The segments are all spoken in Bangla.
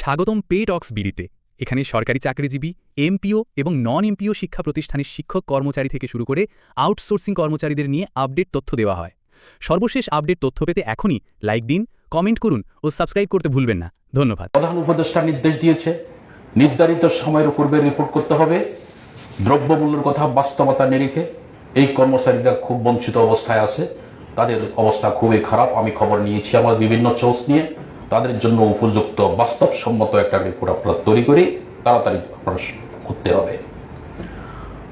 স্বাগতম পে টক্স বিডিতে। এখানে সরকারি চাকরিজীবী, এমপিও এবং নন এমপিও শিক্ষা প্রতিষ্ঠানের শিক্ষক কর্মচারী থেকে শুরু করে আউটসোর্সিং কর্মচারীদের নিয়ে আপডেট তথ্য দেওয়া হয়। সর্বশেষ আপডেট তথ্য পেতে এখনই লাইক দিন, কমেন্ট করুন ও সাবস্ক্রাইব করতে ভুলবেন না। ধন্যবাদ। প্রধান উপদেষ্টা নির্দেশ দিয়েছে, নির্ধারিত সময়ের পূর্বে রিপোর্ট করতে হবে। দ্রব্যমূল্যের কথা বাস্তবতা নিরিখে এই কর্মচারীরা খুব বঞ্চিত অবস্থায় আছে। তাদের অবস্থা খুবই খারাপ। আমি খবর নিয়েছি আমার বিভিন্ন চোস নিয়ে। তাদের জন্য উপযুক্ত বাস্তবসম্মত একটা রিপোর্ট আপনারা তৈরি করে, তাড়াতাড়ি আপনারা করতে হবে।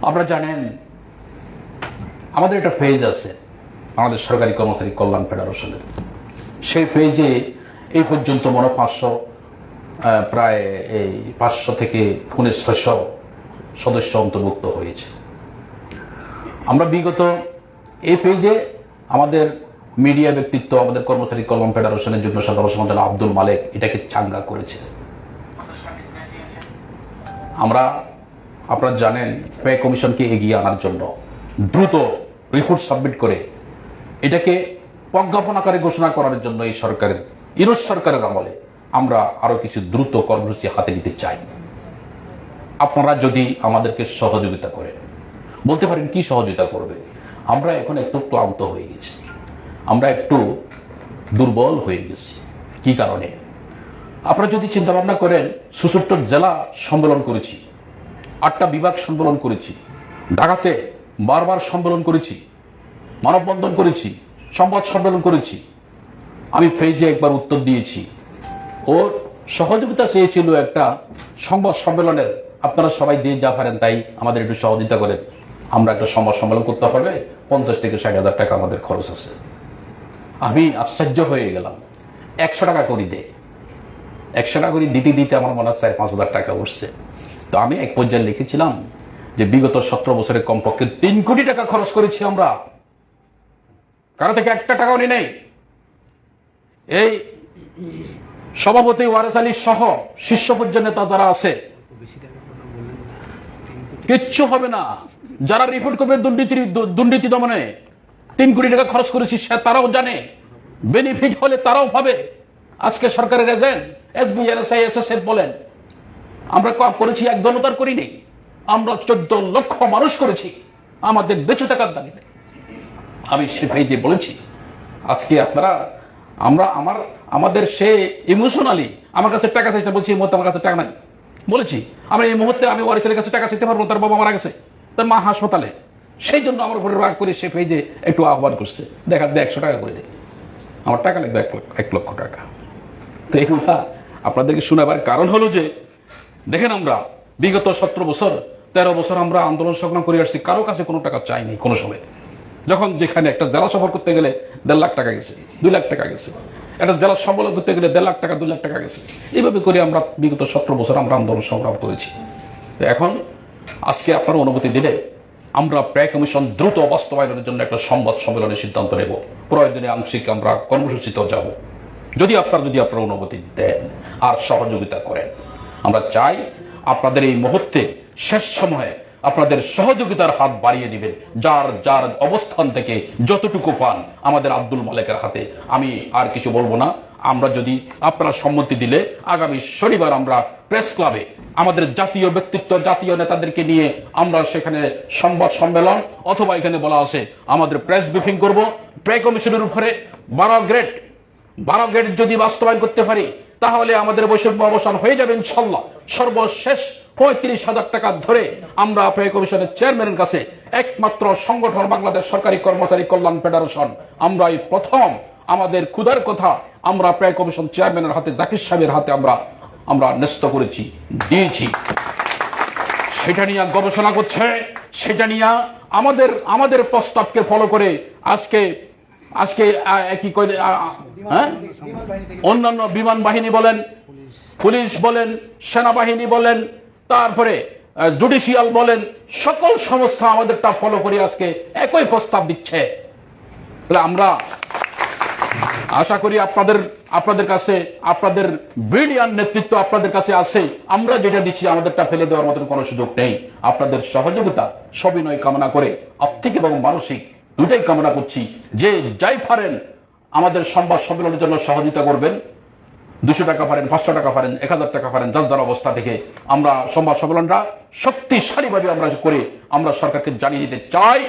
আপনারা জানেন, আমাদের একটা পেজ আছে, আমাদের সরকারি কর্মচারী কল্যাণ ফেডারেশনের। সেই পেজে এই পর্যন্ত মনে পাঁচশো প্রায় এই পাঁচশো থেকে পৌনে ছশো সদস্য অন্তর্ভুক্ত হয়েছে। আমরা বিগত এই পেজে আমাদের মিডিয়া ব্যক্তিত্ব আমাদের কর্মচারী কল্যাণ ফেডারেশনের যুগ্ম সাধারণ সম্পাদক আব্দুল মালেক এটাকে চাঙ্গা করেছে। আমরা, আপনারা জানেন, পে কমিশনকে এগিয়ে আনার জন্য দ্রুত রিপোর্ট সাবমিট করে এটাকে প্রজ্ঞাপন আকারে ঘোষণা করার জন্য এই সরকারের ইরোজ সরকারের আমলে আমরা আরও কিছু দ্রুত কর্মসূচি হাতে নিতে চাই। আপনারা যদি আমাদেরকে সহযোগিতা করেন, বলতে পারেন কি সহযোগিতা করবে? আমরা এখন একটু ক্লান্ত হয়ে গেছি। আমরা একটু দুর্বল হয়ে গেছি। কি কারণে? আপনারা যদি চিন্তা ভাবনা করেন সুসুট্টর জেলা সম্মেলন করেছি, আটটা বিভাগ সম্মেলন করেছি, ঢাকাতে বারবার সম্মেলন করেছি, মানববন্ধন করেছি, সংবাদ সম্মেলন করেছি, আমি ফেজে একবার উত্তর দিয়েছি। ও সহযোগিতা চেয়েছিল একটা সংবাদ সম্মেলনের। আপনারা সবাই দিয়ে যা পারেন তাই আমাদের একটু সহযোগিতা করেন। আমরা একটা সংবাদ সম্মেলন করতে হবে পঞ্চাশ থেকে ষাট হাজার টাকা আমাদের খরচ আছে। আমি আশ্চর্য হয়ে গেলাম। একশো টাকা করি দে। একশো টাকা করে দিতে দিতে আমার মনে হয় পাঁচ হাজার টাকা উঠছে। তো আমি এক পর্যায়ে লিখেছিলাম যে বিগত সতেরো বছরে কমপক্ষে তিন কোটি টাকা খরচ করেছি আমরা। কারও থেকে একটা টাকাও নি নেই। এই সভাপতি ওয়ারেস আলী সহ শীর্ষ নেতা যারা আছে, কিচ্ছু হবে না। যারা রিপোর্ট করবে দুর্নীতি দুর্নীতি দমনে তিন কোটি টাকা খরচ করেছি, সে তারাও জানে। বেনিফিট হলে তারাও পাবে আজকে সরকারের এজেন্ট এস এস এস বলেন, আমরা করেছি, এক দলতার করিনি। আমরা চোদ্দ লক্ষ মানুষ করেছি। আমাদের বেঁচে থাকার দাবিতে। আমি সে ভাইতে বলেছি, আজকে আপনারা, আমরা আমার, আমাদের সে ইমোশনালি আমার কাছে টাকা চাইছে, বলছি, এই মুহূর্তে আমার কাছে টাকা নাই। বলেছি, আমি এই মুহূর্তে আমি ওয়ারিসের কাছে টাকা চাইতে পারব তার বাবা মারা গেছে। তার মা হাসপাতালে। সেই জন্য আমার উপরে রাগ করে সে পেজে একটু আহ্বান করছে। দেখা দে একশো টাকা করে দে। আমার টাকা লাগবে এক লক্ষ এক লক্ষ টাকা। তো এগুলা আপনাদেরকে শোনাবার কারণ হলো যে, দেখেন আমরা, বিগত সতেরো বছর, তেরো বছর আমরা আন্দোলন সংগ্রাম করে আসছি, কারও কাছে কোনো টাকা চাইনি কোনো সময়। যখন যেখানে একটা জেলা সফর করতে গেলে দেড় লাখ টাকা গেছে, দুই লাখ টাকা গেছে। একটা জেলা সম্মেলন করতে গেলে দেড় লাখ টাকা, দুই লাখ টাকা গেছে। এইভাবে করে আমরা বিগত সতেরো বছর আমরা আন্দোলন সংগ্রাম করেছি। এখন আজকে আপনার অনুমতি দিলে আমরা প্রায় কমিশন দ্রুত বাস্তবায়নের জন্য একটা সংবাদ সম্মেলনের সিদ্ধান্ত নেব। প্রয়োজনে আংশিক আমরা কর্মসূচিতেও যাব। যদি আপনারা, যদি আপনার অনুমতি দেন আর সহযোগিতা করেন। আমরা চাই আপনাদের এই মুহূর্তে শেষ সময়ে আপনাদের সহযোগিতার হাত বাড়িয়ে দিবেন। যার যার অবস্থান থেকে যতটুকু পান আমাদের আব্দুল মালিকের হাতে। আমি আর কিছু বলব না। আমরা যদি আপনারা সম্মতি দিলে আগামী শনিবার আমরা প্রেস ক্লাবে আমাদের জাতীয় ব্যক্তিত্ব, জাতীয় নেতাদেরকে নিয়ে আমরা সেখানে সংবাদ সম্মেলন অথবা এখানে বলা আছে আমাদের প্রেস ব্রিফিং করব। প্রে কমিশনের উপরে বারো গ্রেড বারো গ্রেড যদি বাস্তবায়ন করতে পারি, তাহলে আমাদের বৈষম্য অবসান হয়ে যাবে ইনশাল্লাহ। সর্বশেষ পঁয়ত্রিশ হাজার টাকা ধরে আমরা পে কমিশনের চেয়ারম্যানের কাছে একমাত্র সংগঠন বাংলাদেশ সরকারি কর্মচারী কল্যাণ ফেডারেশন আমরা এই প্রথম আমাদের ক্ষুধার কথা আমরা প্রায় কমিশন চেয়ারম্যানের হাতে, জাকির সাহেবের হাতে আমরা আমরা ন্যস্ত করেছি, দিয়েছি। সেটা নিয়ে গবেষণা করছে, সেটা নিয়ে আমাদের আমাদের প্রস্তাবকে ফলো করে আজকে আজকে কি হ্যাঁ? অন্যান্য বিমান বাহিনী বলেন, পুলিশ বলেন, সেনাবাহিনী বলেন, তারপরে জুডিশিয়াল বলেন, সকল সংস্থা আমাদেরটা ফলো করে আজকে একই প্রস্তাব দিচ্ছে। আমরা আশা করি আপনাদের আপনাদের কাছে, আপনাদের ব্রিলিয়ান নেতৃত্ব আপনাদের কাছে আছে। আমরা যেটা দিচ্ছি, আমাদেরটা ফেলে দেওয়ার মতন কোনো সুযোগ নেই। আপনাদের সহযোগিতা, সবিনয় কামনা করে আর্থিক এবং মানসিক দুটাই কামনা করছি। যে যাই পারেন, আমাদের সংবাদ সম্মেলনের জন্য সহযোগিতা করবেন। দুশো টাকা পারেন, পাঁচশো টাকা পারেন, এক হাজার টাকা পারেন, যার যার অবস্থা থেকে আমরা সমাজ সম্মেলনরা শক্তিশালীভাবে আমরা করে আমরা সরকারকে জানিয়ে দিতে চাই।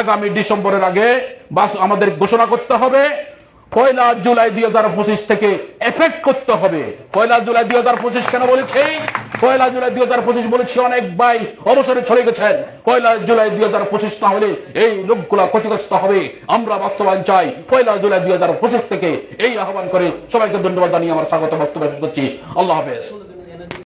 আগামী ডিসেম্বরের আগে বাস আমাদের ঘোষণা করতে হবে পয়লা জুলাই দুই হাজার পঁচিশ থেকে এফেক্ট করতে হবে। পয়লা জুলাই দুই হাজার পঁচিশ কেন বলেছি? পয়লা জুলাই দুই হাজার পঁচিশ বলেছি অনেক ভাই অবসরে ছড়ে গেছেন। পয়লা জুলাই দুই হাজার পঁচিশ না হলে এই লোকগুলা ক্ষতিগ্রস্ত হবে। আমরা বাস্তবায়ন চাই। পয়লা জুলাই দুই হাজার পঁচিশ থেকে এই আহ্বান করে সবাইকে ধন্যবাদ জানিয়ে আমার স্বাগত বক্তব্য করছি। আল্লাহ হাফেজ।